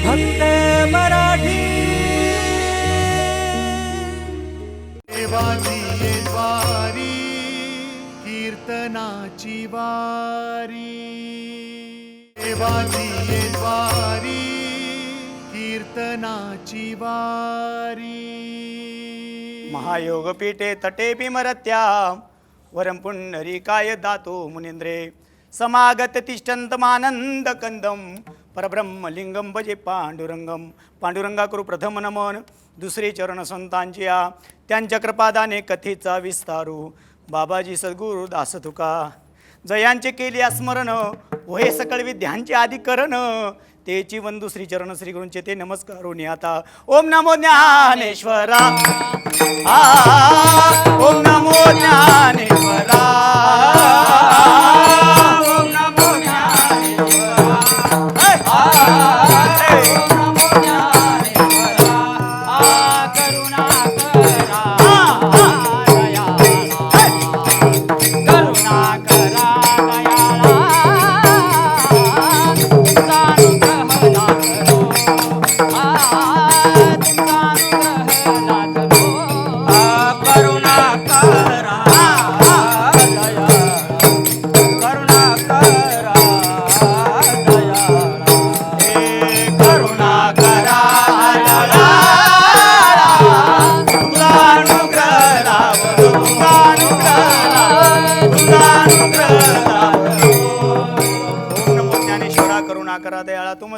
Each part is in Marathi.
फक्त मराठी. देवाची ये द्वारी कीर्तनाची वारी. देवाची ये द्वारी कीर्तनाची वारी. महायोगपीठे तटे बिमरत्या वरं पुंडरीकाय दातो मुनींद्रे. समागत तिष्ठन्तमानंद कंदम परब्रह्मलिंगम भजे पांडुरंगम. पांडुरंगाकरू प्रथम नमन. दुसरे चरण संतांची या त्यांच्या कृपादाने कथेचा विस्तारू. बाबाजी सद्गुरु दास तुका. जयांचे केली स्मरण वहे सकळ विद्यांचे आदिकरण ते जीवन श्री चरण श्री गुरूंचे ते नमस्कारोनी आता. ओम नमो ज्ञानेश्वरा. ओम नमो ज्ञानेश्वरा.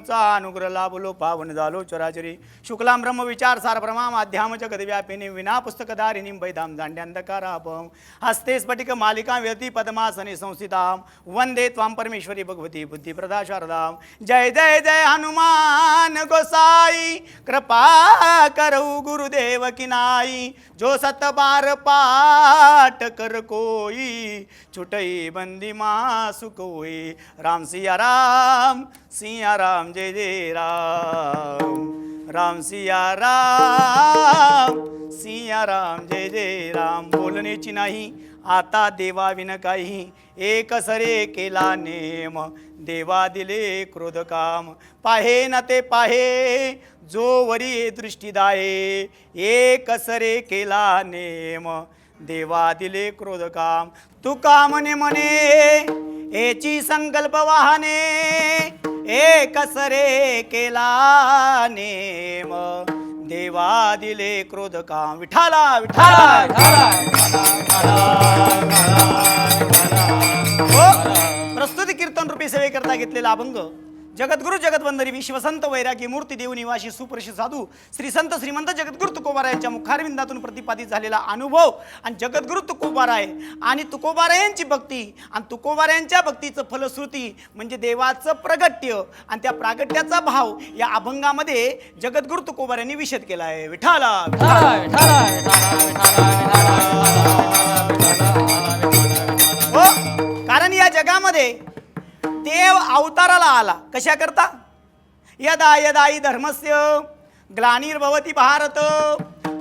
दयाळा अनुग्रह लाभलो पावन झालो चराचरी. शुक्लां ब्रह्म विचार सार ब्रह्मा माध्याम जगदव्यापिनी विना पुस्तकधारिणी बैधाम दांड्यांधकारापम हस्ते स्फटिक मालिका व्यती पद्मासने संस्थिताम वंदे त्वां परमेश्वरी भगवती बुद्धिप्रदा शारदाम जय जय जय हनुमान गोसाई. कृपा करऊ गुरुदेव किनाई जो सत बार पाठ कर कोई छुटई बंदी मासु कोई. राम सिया राम सिया राम जय जय राम राम सिया राम सिया राम जय जय राम बोलण्याची नाही आता देवाविन काही एक सरे केला नेम देवा दिले क्रोध काम पाहे न ते पाहे जो वरी दृष्टीदाये एक सरे केला नेम देवा दिले क्रोध काम तू कामने म्हणे एची संकल्प वाहने एक सरे केला नेम देवा दिले क्रोध काम. विठाला विठाला. हो, प्रस्तुती कीर्तन रूपी सेवेकरता घेतलेला अभंग. जगद्गुरु जगदवंदरी विश्वसंत वैरागी मूर्ती देव निवासी सुप्रसिद्ध साधू श्री संत श्रीमंत जगद्गुरु तुकोबारा यांच्या मुखारविंदातून प्रतिपादित झालेला अनुभव आणि जगद्गुरु तुकोबार आहे आणि तुकोबारायांची भक्ती आणि तुकोबारायांच्या भक्तीचं फलश्रुती म्हणजे देवाचं प्रगट्य आणि त्या प्रागट्याचा भाव या अभंगामध्ये जगद्गुरु तुकोबारायांनी विषद केला आहे. विठाला हो, कारण या जगामध्ये देव अवताराला आला. कशा करता यदा यदा धर्मस्य ग्लानिर्भवती भारत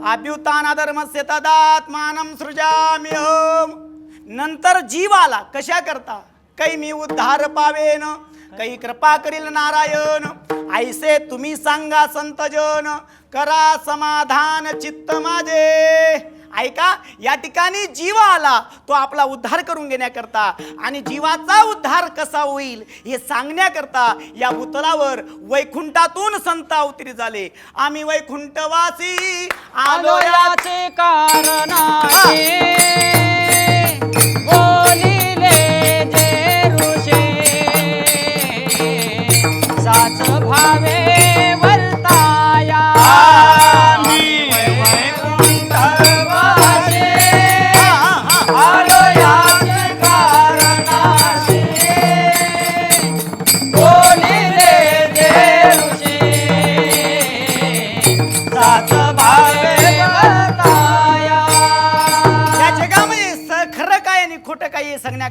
अभ्युत्थान धर्मस्य तदात्मानं सृजाम्यहम हो. नंतर जीव आला. कशा करता काही मी उद्धार पावेन काही कृपा करील नारायण. ऐसे तुम्ही सांगा संतजन करा समाधान चित्त माझे. ऐका या ठिकाणी जीव आला तो आपला उद्धार करून घेण्याकरता. आणि जीवाचा उद्धार कसा होईल हे सांगण्याकरता या भूतलावर वैकुंठातून संत अवतरी झाले. आम्ही वैकुंठवासी आलो याचे कारण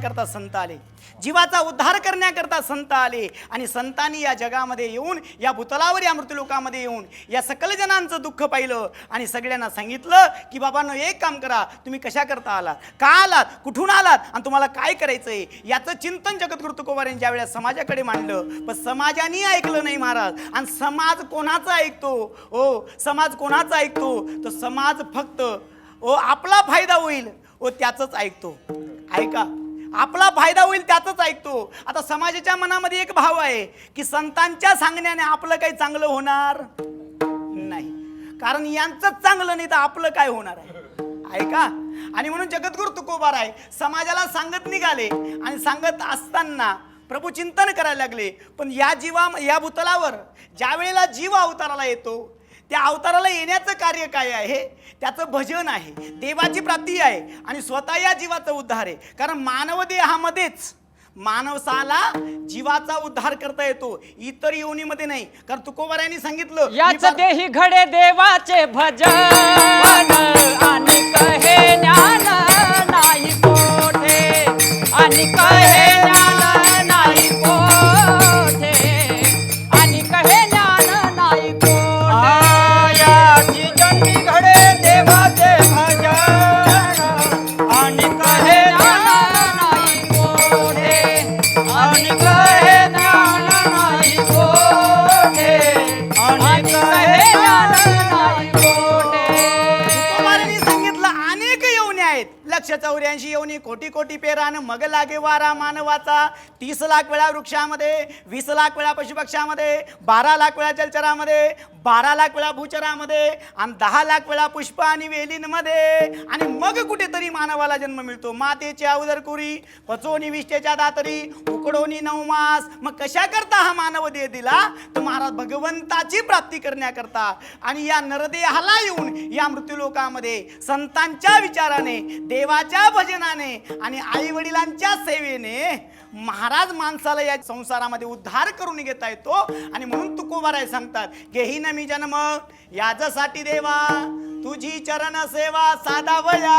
करण्याकरता संत आले. जीवाचा उद्धार करण्याकरता संत आले. आणि संतांनी या जगामध्ये येऊन या भूतलावर या मृत्यूलोकामध्ये येऊन या सकल जणांचं दुःख पाहिलं आणि सगळ्यांना सांगितलं की बाबांनो एक काम करा. तुम्ही कशा करता आलात? का आलात? कुठून आलात? आणि तुम्हाला काय करायचंय? याचं चिंतन जगद्गुरु तुकोबार यांनी ज्या वेळेस समाजाकडे मांडलं पण समाजाने ऐकलं नाही महाराज. आणि समाज कोणाचा ऐकतो? हो समाज कोणाचा ऐकतो? तर समाज फक्त ओ आपला फायदा होईल. ओ त्याचंच ऐकतो. ऐका. आपला फायदा होईल त्याचंच ऐकतो. आता समाजाच्या मनामध्ये एक भाव आहे की संतांच्या सांगण्याने आपलं काही चांगलं होणार नाही. कारण यांचंच चांगलं नाही तर आपलं काय होणार आहे? ऐका. आणि म्हणून जगद्गुरु तुकोबार आहे समाजाला सांगत निघाले आणि सांगत असताना प्रभू चिंतन करायला लागले. पण या जीवा या भूतलावर ज्या वेळेला जीव अवताराला येतो त्या अवताराला येण्याचं कार्य काय आहे? त्याचं भजन आहे देवाची प्राप्ती आहे आणि स्वतः या जीवाचा उद्धार आहे. कारण मानव देहामध्येच मानवसाला जीवाचा उद्धार करता येतो. इतर योनीमध्ये नाही. कारण तुकोबार यांनी सांगितलं याच देही घडे देवाचे भजन. आणि कहे लक्ष येऊनी कोटी कोटी पेरान मग लागे वारा मानवाचा. तीस लाख वेळा वृक्षामध्ये वीस लाख वेळा पशुपक्षामध्ये बारा लाख वेळा जलचरामध्ये बारा लाख वेळा भूचरामध्ये आणि दहा लाख वेळा पुष्प आणि वेलींमध्ये. आणि मग कुठेतरी मानवाला जन्म मिळतो. मातेची अवदर कुरी पचोनी विष्टेच्या दातरी उकडोनी नऊ मास. मग कशा करता हा मानव देह दिला? तर महाराज भगवंताची प्राप्ती करण्याकरता. आणि या नरदेहाला येऊन या मृत्यूलोकामध्ये संतांच्या विचाराने देवाच्या भज भजनाने आणि आई वडिलांच्या सेवेने महाराज माणसाला या संसारामध्ये उद्धार करून घेता येतो. आणि म्हणून तुकोबाराय सांगतात घेही न मी जन्म याजसाठी देवा तुझी चरण सेवा साधावया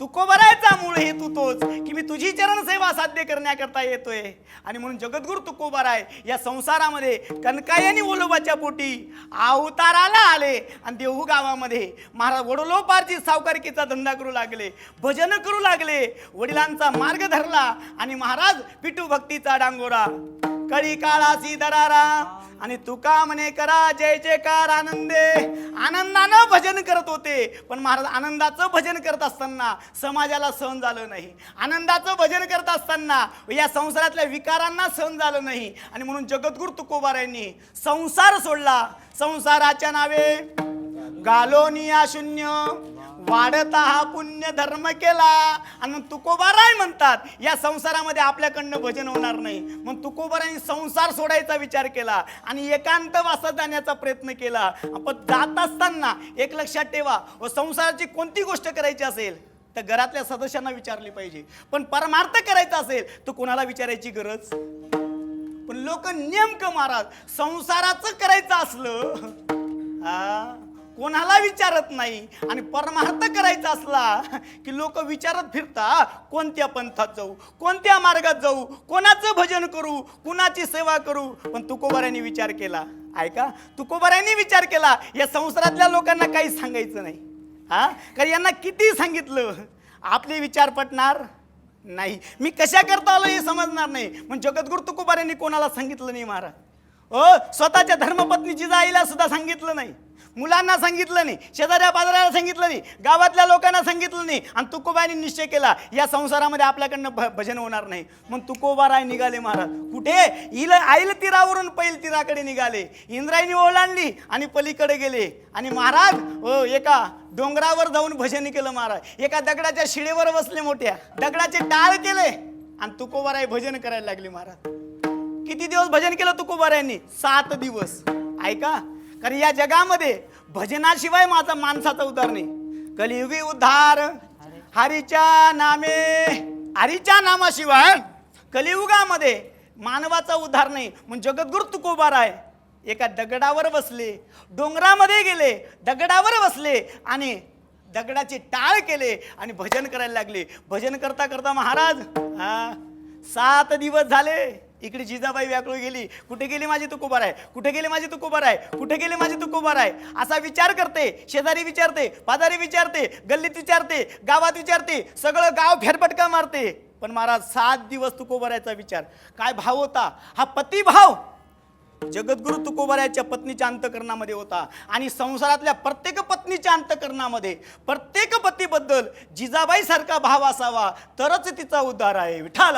तुको तुकोबरायचा मूळ हेतू तोच की मी तुझी चरण सेवा साध्य करण्याकरता येतोय. आणि म्हणून जगद्गुरु तुकोबाराय या संसारामध्ये कनकायानी ओलोबाच्या पोटी अवताराला आले. आणि देहू गावामध्ये महाराज वडलोपारची सावकारकीचा धंदा करू लागले भजन करू लागले वडिलांचा मार्ग धरला आणि महाराज पिटू भक्तीचा डांगोरा. कळी काळाची दरारा. आणि तुका म्हणे करा जय जयकार आनंदे. आनंदानं भजन करत होते. पण महाराज आनंदाचं भजन करत असताना समाजाला सहन झालं नाही. आनंदाचं भजन करत असताना या संसारातल्या विकारांना सहन झालं नाही. आणि म्हणून जगद्गुरु तुकोबारायांनी संसार सोडला. संसाराच्या नावे गालोनिया शून्य. वाढता हा पुण्य धर्म केला. आणि तुकोबाराय म्हणतात या संसारामध्ये आपल्याकडनं भजन होणार नाही. मग तुकोबारांनी संसार सोडायचा विचार केला आणि एकांत वासात जाण्याचा प्रयत्न केला. पण जात असताना एक लक्षात ठेवा व संसाराची कोणती गोष्ट करायची असेल तर घरातल्या सदस्यांना विचारली पाहिजे. पण परमार्थ करायचा असेल तर कोणाला विचारायची गरज? पण लोक नेमकं महाराज संसाराचं करायचं असलं हा? कोणाला विचारत नाही? आणि परमार्थ करायचा असला की लोक विचारत फिरता कोणत्या पंथात जाऊ? कोणत्या मार्गात जाऊ? कोणाचं भजन करू? कुणाची सेवा करू? पण तुकोबाऱ्यांनी विचार केला. ऐका तुकोबाऱ्यांनी विचार केला. या संसारातल्या लोकांना काही सांगायचं नाही. हा? कारण यांना किती सांगितलं? आपले विचार पटणार नाही. मी कशा करता आलो हे समजणार नाही. मग जगद्गुरु तुकोबाऱ्यांनी कोणाला सांगितलं नाही महाराज? ओ स्वतःच्या धर्मपत्नीची जाईला सुद्धा सांगितलं नाही. मुलांना सांगितलं नाही शेजाऱ्या पाजाऱ्याला सांगितलं नाही गावातल्या लोकांना सांगितलं नाही. आणि तुकोबाईने निश्चय केला या संसारामध्ये आपल्याकडनं भ भजन होणार नाही. मग तुकोबाराय निघाले महाराज. कुठे? इल आईल तीरावरून पैल तीराकडे निघाले. इंद्रायणी ओलांडली आणि पलीकडे गेले. आणि महाराज हो एका डोंगरावर जाऊन भजन केलं महाराज. एका दगडाच्या शिळेवर बसले मोठ्या. दगडाचे टाळ केले. आणि तुकोबाराय भजन करायला लागले महाराज. किती दिवस भजन केलं तुकोबाऱ्यांनी सात दिवस. ऐका कारण या जगामध्ये भजनाशिवाय माझा माणसाचा उद्धार नाही कलियुगी उद्धार हरीच्या नामे हरीच्या नामाशिवाय कलियुगामध्ये मानवाचा उद्धार नाही. मग जगद्गुरु तुकोबार आहे एका दगडावर बसले डोंगरामध्ये गेले दगडावर बसले आणि दगडाचे टाळ केले आणि भजन करायला लागले. भजन करता करता महाराज हा सात दिवस झाले. इकडे जिजाबाई व्याकुळ गेली. कुठे गेली माझी तुकोबार आहे कुठे गेले माझी तुकोबार आहे कुठे गेले माझी तुकोबार आहे असा विचार करते शेजारी विचारते पाजारी विचारते गल्लीत विचारते गावात विचारते सगळं गाव फेरफटका मारते. पण महाराज सात दिवस तुकोबारायचा विचार. काय भाव होता? हा पतिभाव जगद्गुरु तुकोबाराच्या पत्नीच्या अंतकरणामध्ये होता. आणि संसारातल्या प्रत्येक पत्नीच्या अंतकरणामध्ये प्रत्येक पतीबद्दल जिजाबाई सारखा भाव असावा तरच तिचा उद्धार आहे. विठाल